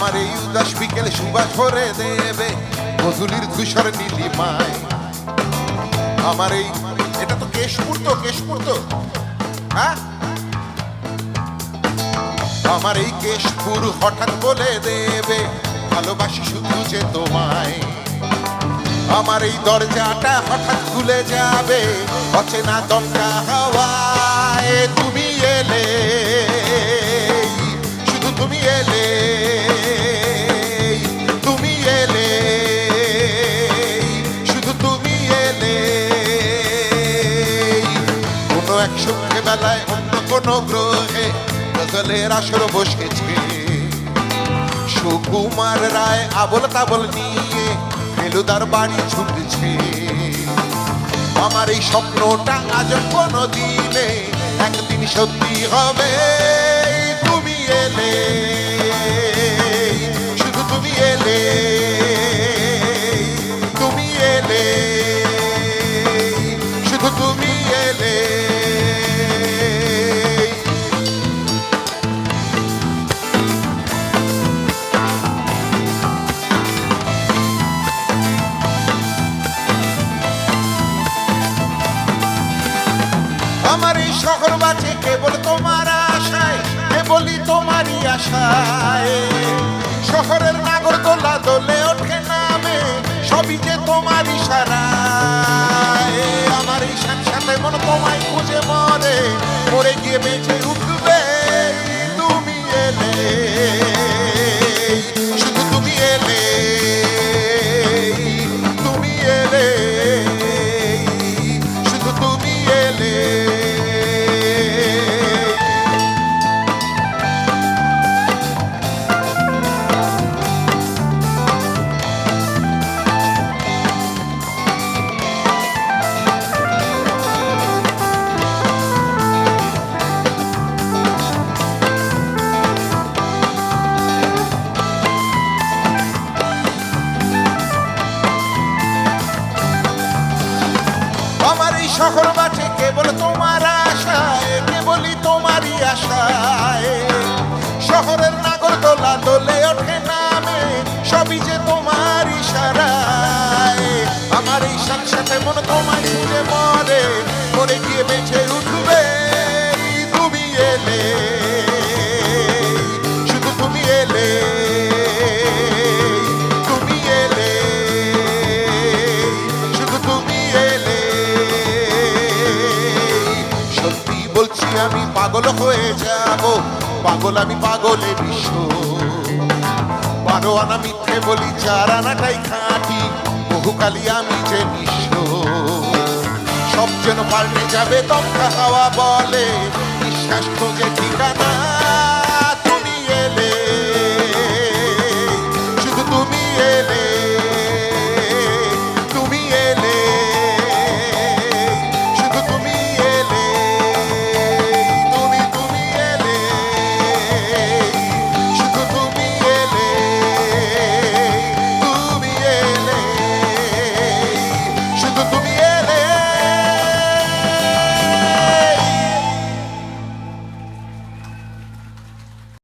দিবা ভরে দেবে। গজুলির ধূসর নীলিমায় আমার এই, এটা তো কেশপুর তো কেশপুর তো। হ্যাঁ? আমার এই কেশপুর হঠাৎ বলে দেবে, ভালোবাসি শুধু যে তোমায়। আমার এই দরজাটা হঠাৎ খুলে যাবে, অচেনা দমকা হাওয়ায় বেলায় অন্য কোনো গ্রহে গজলের আসর বসেছে। সুকুমার রায় আবল তাবল নিয়ে ফেলুদার বাড়ি ছুটছে। আমার এই স্বপ্নটা আজ কোনো দিনে একদিন সত্যি হবে। শহর বাঁচে কেবল তোমার আশায়, কেবলই তোমারই আশায়। শহরের নাগর তোলা দোলে ওঠে নামে, সবই যে তোমার ইশারায়। আমার এই সাথে মন তোমায় খুঁজে মরে মরে গিয়ে বেঁচে উঠবে, তুমি এলে। শহর বাঁচে কেবল তোমার আশায়, কেবলই তোমারই আশায়। শহরের নাগর দোলা দোলে ওঠে নামে, সবই যে তোমার ইশারায়। আমার এই সাথে মন তোমায় ঘুরে মরে আমি পাগল হয়ে যাব। পাগল আমি পাগলে বিশ্ব বারো আনা মিথ্যে বলি চার আনাটাই খাঁটি বহুকালি আমি যে নিঃস্ব সব যেন পাল্টে যাবে, দমকা হাওয়া বলে বিশ্বাস খোঁজে ঠিকানা